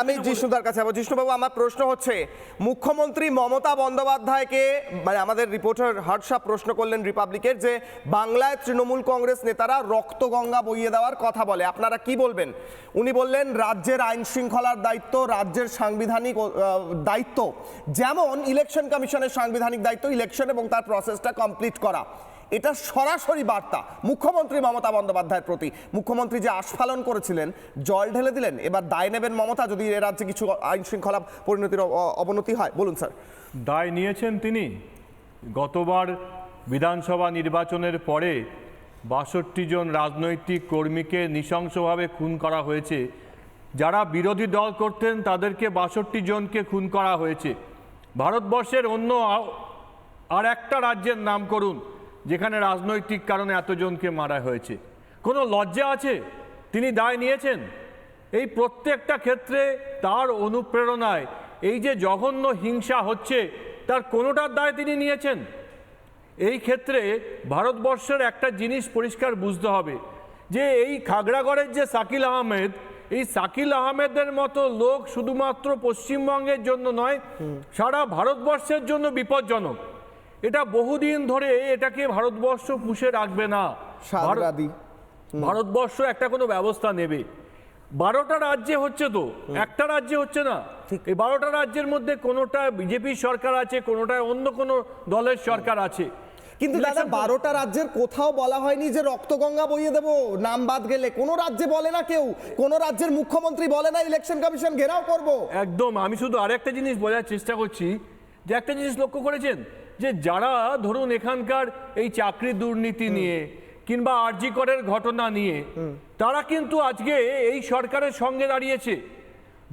আমি জিষ্ণুদার কাছে যাব। জিষ্ণুবাবু আমার প্রশ্ন হচ্ছে মুখ্যমন্ত্রী মমতা বন্দ্যোপাধ্যায়কে মানে আমাদের রিপোর্টার হর্ষা প্রশ্ন করলেন রিপাবলিকের যে বাংলায় তৃণমূল কংগ্রেস নেতারা রক্তগঙ্গা বইয়ে দেওয়ার কথা বলে। আপনারা কি বলবেন? উনি বললেন রাজ্যের আইন শৃঙ্খলার দায়িত্ব রাজ্যের সাংবিধানিক দায়িত্ব। যেমন ইলেকশন কমিশনের সাংবিধানিক দায়িত্ব ইলেকশন এবং তার প্রসেসটা কমপ্লিট করা। এটা সরাসরি বার্তা মুখ্যমন্ত্রী মমতা বন্দ্যোপাধ্যায়ের প্রতি। মুখ্যমন্ত্রী যে আস্ফালন করেছিলেন, জল ঢেলে দিলেন, এবার দায় নেবেন মমতা যদি এ রাজ্যে কিছু আইন শৃঙ্খলা পরিণতির অবনতি হয়। বলুন, স্যার। দায় নিয়েছেন তিনি। গতবার বিধানসভা নির্বাচনের পরে বাষট্টি জন রাজনৈতিক কর্মীকে নৃশংসভাবে খুন করা হয়েছে। যারা বিরোধী দল করতেন, তাদেরকে বাষট্টি জনকে খুন করা হয়েছে। ভারতবর্ষের অন্য আর একটা রাজ্যের নাম করুন। যেখানে রাজনৈতিক কারণে এতজনকে মারা হয়েছে। কোনো লজ্জা আছে? তিনি দায় নিয়েছেন। এই প্রত্যেকটা ক্ষেত্রে তার অনুপ্রেরণায় এই যে জঘন্য হিংসা হচ্ছে তার কোনোটার দায় তিনি নিয়েছেন? এই ক্ষেত্রে ভারতবর্ষের একটা জিনিস পরিষ্কার বুঝতে হবে যে এই খাগড়াগড়ের যে সাকিল আহমেদ এই সাকিল আহমেদের মতো লোক শুধুমাত্র পশ্চিমবঙ্গের জন্য নয় সারা ভারতবর্ষের জন্য বিপজ্জনক। এটা বহুদিন ধরে এটাকে ভারতবর্ষ পুষে রাখবে না। ভারত- ভারতবর্ষ একটা কোনো ব্যবস্থা নেবে। বারোটা রাজ্যে হচ্ছে তো। একটা রাজ্যে হচ্ছে না। এই বারোটা রাজ্যের মধ্যে কোনোটা বিজেপির সরকার আছে কোনোটায় অন্য কোনো দলের সরকার আছে। কিন্তু দাদা বারোটা রাজ্যের কোথাও বলা হয়নি যে রক্তগঙ্গা বইয়ে দেবো নাম বাদ গেলে। কোনো রাজ্যে বলে না কেউ। কোনো রাজ্যের মুখ্যমন্ত্রী বলে না ইলেকশন কমিশন ঘেরাও করব। একদম। আমি শুধু আরেকটা জিনিস বোঝার চেষ্টা করছি। যে একটা জিনিস লক্ষ্য করেছেন? যে যারা ধরুন এখানকার এই চাকরি দুর্নীতি নিয়ে কিংবা আরজি করের ঘটনা নিয়ে তারা কিন্তু আজকে এই সরকারের সঙ্গে দাঁড়িয়েছে।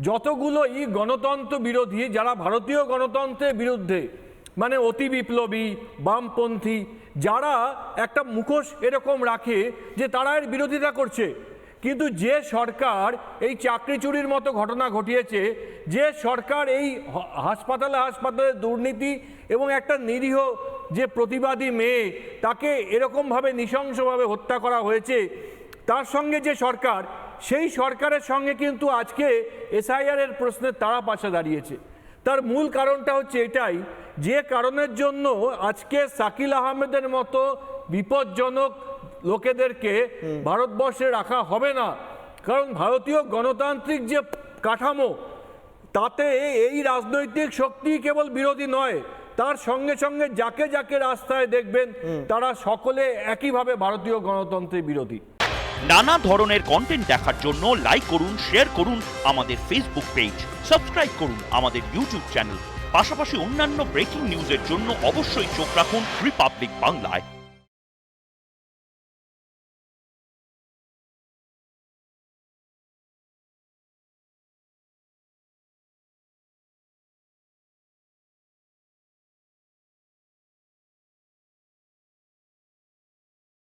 যতগুলো এই গণতন্ত্র বিরোধী যারা ভারতীয় গণতন্ত্রের বিরুদ্ধে মানে অতি বিপ্লবী বামপন্থী যারা একটা মুখোশ এরকম রাখে যে তারা এর বিরোধিতা করছে। কিন্তু যে সরকার এই চাকরি চুরির মতো ঘটনা ঘটিয়েছে, যে সরকার এই হাসপাতালে হাসপাতালে দুর্নীতি এবং একটা নিরীহ যে প্রতিবাদী মেয়ে তাকে এরকমভাবে নৃশংসভাবে হত্যা করা হয়েছে, তার সঙ্গে যে সরকার, সেই সরকারের সঙ্গে কিন্তু আজকে এসআইআর এর প্রশ্নে তারা পাশে দাঁড়িয়েছে। তার মূল কারণটা হচ্ছে এটাই, যে কারণের জন্য আজকে সাকিল আহমেদের মতো বিপজ্জনক লোকেদেরকে ভারতবর্ষে রাখা হবে না। কারণ ভারতীয় গণতান্ত্রিক যে কাঠামো তাতে এই রাজনৈতিক শক্তি কেবল বিরোধী নয় তার সঙ্গে সঙ্গে যাকে যাকে রাস্তায় দেখবেন তারা সকলে একইভাবে ভারতীয় গণতন্ত্রের বিরোধী। নানা ধরনের কন্টেন্ট দেখার জন্য লাইক করুন শেয়ার করুন আমাদের ফেসবুক পেজ সাবস্ক্রাইব করুন আমাদের ইউটিউব চ্যানেল পাশাপাশি অন্যান্য ব্রেকিং নিউজের জন্য অবশ্যই চোখ রাখুন রিপাবলিক বাংলায়